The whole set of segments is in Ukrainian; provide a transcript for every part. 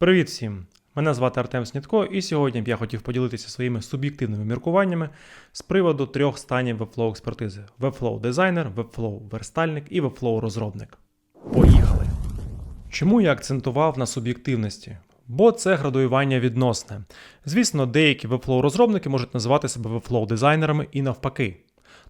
Привіт всім! Мене звати Артем Снітко, і сьогодні б я хотів поділитися своїми суб'єктивними міркуваннями з приводу трьох станів Webflow експертизи: Webflow дизайнер, Webflow верстальник і Webflow розробник. Поїхали! Чому я акцентував на суб'єктивності? Бо це градуювання відносне. Звісно, деякі Webflow розробники можуть називати себе Webflow дизайнерами і навпаки.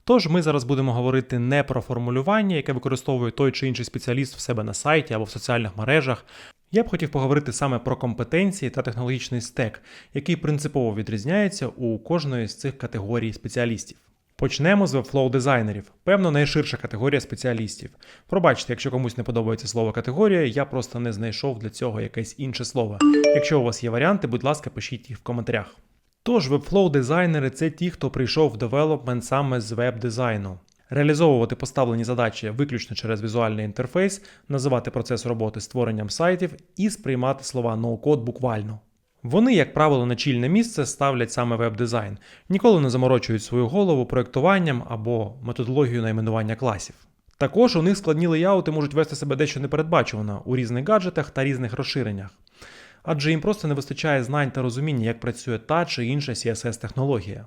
Тож ми зараз будемо говорити не про формулювання, яке використовує той чи інший спеціаліст в себе на сайті або в соціальних мережах. Я б хотів поговорити саме про компетенції та технологічний стек, який принципово відрізняється у кожної з цих категорій спеціалістів. Почнемо з Webflow дизайнерів, певно, найширша категорія спеціалістів. Пробачте, якщо комусь не подобається слово категорія, я просто не знайшов для цього якесь інше слово. Якщо у вас є варіанти, будь ласка, пишіть їх в коментарях. Тож, Webflow дизайнери це ті, хто прийшов в девелопмент саме з веб-дизайну. Реалізовувати поставлені задачі виключно через візуальний інтерфейс, називати процес роботи створенням сайтів і сприймати слова ноу-код буквально. Вони, як правило, на чільне місце ставлять саме веб-дизайн, ніколи не заморочують свою голову проєктуванням або методологією найменування класів. Також у них складні леяути можуть вести себе дещо непередбачувано у різних гаджетах та різних розширеннях. Адже їм просто не вистачає знань та розуміння, як працює та чи інша CSS-технологія.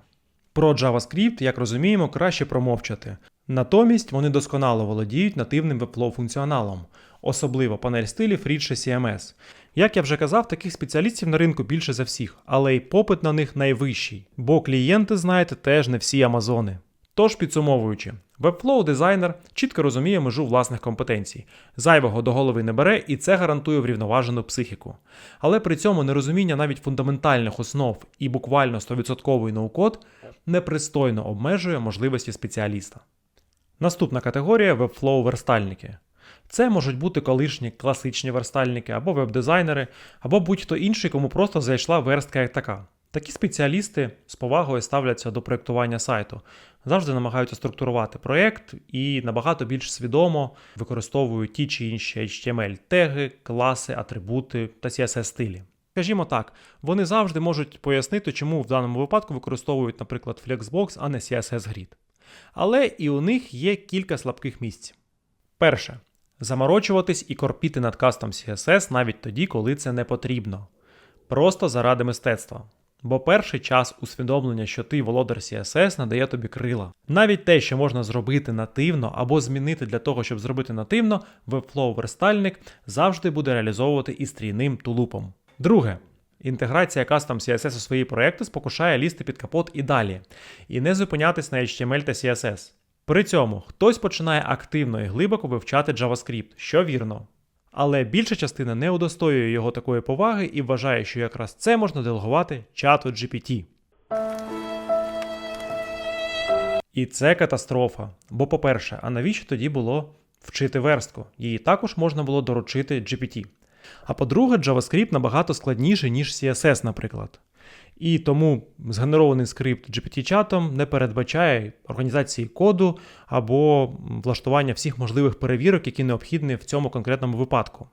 Про JavaScript, як розуміємо, краще промовчати. Натомість вони досконало володіють нативним вебфлоу функціоналом, особливо панель стилів рідше CMS. Як я вже казав, таких спеціалістів на ринку більше за всіх, але й попит на них найвищий, бо клієнти, знаєте, теж не всі Амазони. Тож, підсумовуючи, Webflow дизайнер чітко розуміє межу власних компетенцій, зайвого до голови не бере, і це гарантує врівноважену психіку. Але при цьому нерозуміння навіть фундаментальних основ і буквально 100% ноу-код непристойно обмежує можливості спеціаліста. Наступна категорія Webflow верстальники. Це можуть бути колишні класичні верстальники або веб-дизайнери, або будь-хто інший, кому просто зайшла верстка як така. Такі спеціалісти з повагою ставляться до проєктування сайту, завжди намагаються структурувати проєкт і набагато більш свідомо використовують ті чи інші HTML теги, класи, атрибути та CSS стилі. Скажімо так, вони завжди можуть пояснити, чому в даному випадку використовують, наприклад, Flexbox, а не CSS Grid. Але і у них є кілька слабких місць. Перше. Заморочуватись і корпіти над кастом CSS навіть тоді, коли це не потрібно. Просто заради мистецтва. Бо перший час усвідомлення, що ти володар CSS, надає тобі крила. Навіть те, що можна зробити нативно або змінити для того, щоб зробити нативно, Webflow верстальник завжди буде реалізовувати із трійним тулупом. Друге. Інтеграція кастом CSS у свої проекти спокушає лізти під капот і далі, і не зупинятись на HTML та CSS. При цьому хтось починає активно і глибоко вивчати JavaScript, що вірно. Але більша частина не удостоює його такої поваги і вважає, що якраз це можна делегувати чату GPT. І це катастрофа. Бо, по-перше, а навіщо тоді було вчити верстку? Її також можна було доручити GPT. А по-друге, JavaScript набагато складніший, ніж CSS, наприклад. І тому згенерований скрипт GPT-чатом не передбачає організації коду або влаштування всіх можливих перевірок, які необхідні в цьому конкретному випадку.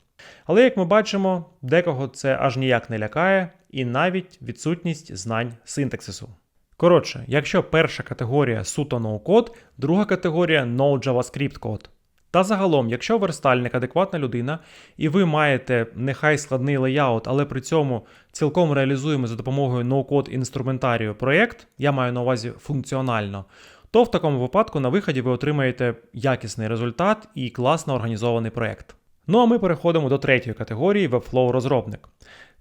Але як ми бачимо, декого це аж ніяк не лякає, і навіть відсутність знань синтаксису. Коротше, якщо перша категорія суто ноу-код, друга категорія no JavaScript код. Та загалом, якщо верстальник адекватна людина, і ви маєте нехай складний леяут, але при цьому цілком реалізуємо за допомогою ноу-код інструментарію проєкт, я маю на увазі функціонально, то в такому випадку на виході ви отримаєте якісний результат і класно організований проєкт. Ну а ми переходимо до третьої категорії Webflow розробник.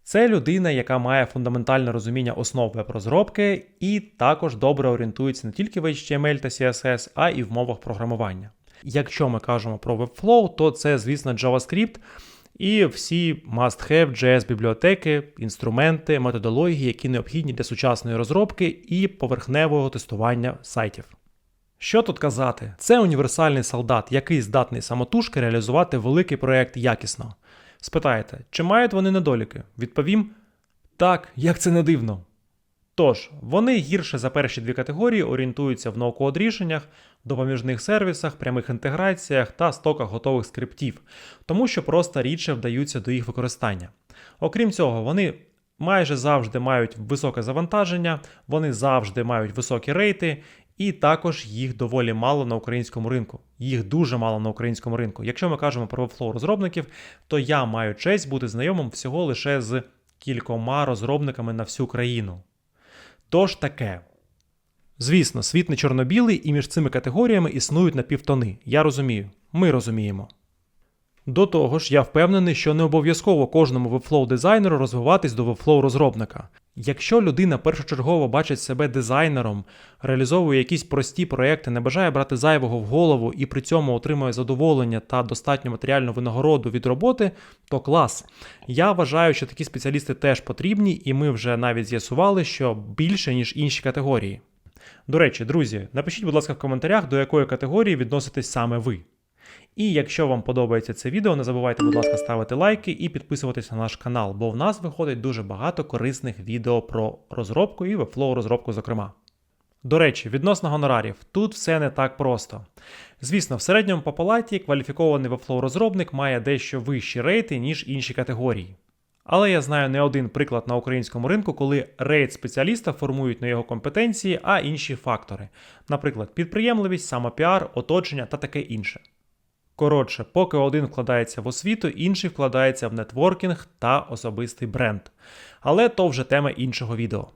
Це людина, яка має фундаментальне розуміння основ веб-розробки і також добре орієнтується не тільки в HTML та CSS, а і в мовах програмування. Якщо ми кажемо про Webflow, то це, звісно, JavaScript і всі must-have JS бібліотеки, інструменти, методології, які необхідні для сучасної розробки і поверхневого тестування сайтів. Що тут казати? Це універсальний солдат, який здатний самотужки реалізувати великий проєкт якісно. Спитаєте, чи мають вони недоліки? Відповім: так, як це не дивно. Тож, вони гірше за перші дві категорії орієнтуються в ноу-код рішеннях, допоміжних сервісах, прямих інтеграціях та стоках готових скриптів, тому що просто рідше вдаються до їх використання. Окрім цього, вони майже завжди мають високе завантаження, вони завжди мають високі рейти, І також їх доволі мало на українському ринку. Їх дуже мало на українському ринку. Якщо ми кажемо про Webflow розробників, то я маю честь бути знайомим всього лише з кількома розробниками на всю країну. Тож таке. Звісно, світ не чорно-білий, і між цими категоріями існують напівтони. Я розумію, ми розуміємо. До того ж, я впевнений, що не обов'язково кожному Webflow дизайнеру розвиватись до Webflow розробника. Якщо людина першочергово бачить себе дизайнером, реалізовує якісь прості проекти, не бажає брати зайвого в голову і при цьому отримує задоволення та достатню матеріальну винагороду від роботи, то клас. Я вважаю, що такі спеціалісти теж потрібні, і ми вже навіть з'ясували, що більше, ніж інші категорії. До речі, друзі, напишіть, будь ласка, в коментарях, до якої категорії відноситесь саме ви. І якщо вам подобається це відео, не забувайте, будь ласка, ставити лайки і підписуватись на наш канал, бо в нас виходить дуже багато корисних відео про розробку і Webflow розробку, зокрема. До речі, відносно гонорарів, тут все не так просто. Звісно, в середньому по палаті кваліфікований Webflow розробник має дещо вищі рейти, ніж інші категорії. Але я знаю не один приклад на українському ринку, коли рейд спеціаліста формують не його компетенції, а інші фактори, наприклад, підприємливість, самопіар, оточення та таке інше. Коротше, поки один вкладається в освіту, інший вкладається в нетворкінг та особистий бренд. Але то вже тема іншого відео.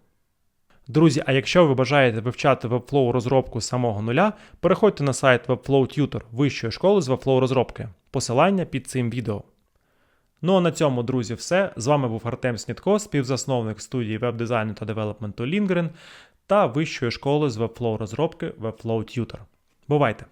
Друзі, а якщо ви бажаєте вивчати Webflow розробку з самого нуля, переходьте на сайт Webflow Tutor вищої школи з Webflow розробки. Посилання під цим відео. Ну а на цьому, друзі, все. З вами був Артем Снітко, співзасновник студії веб-дизайну та девелопменту Lingren та вищої школи з Webflow розробки Webflow Tutor. Бувайте!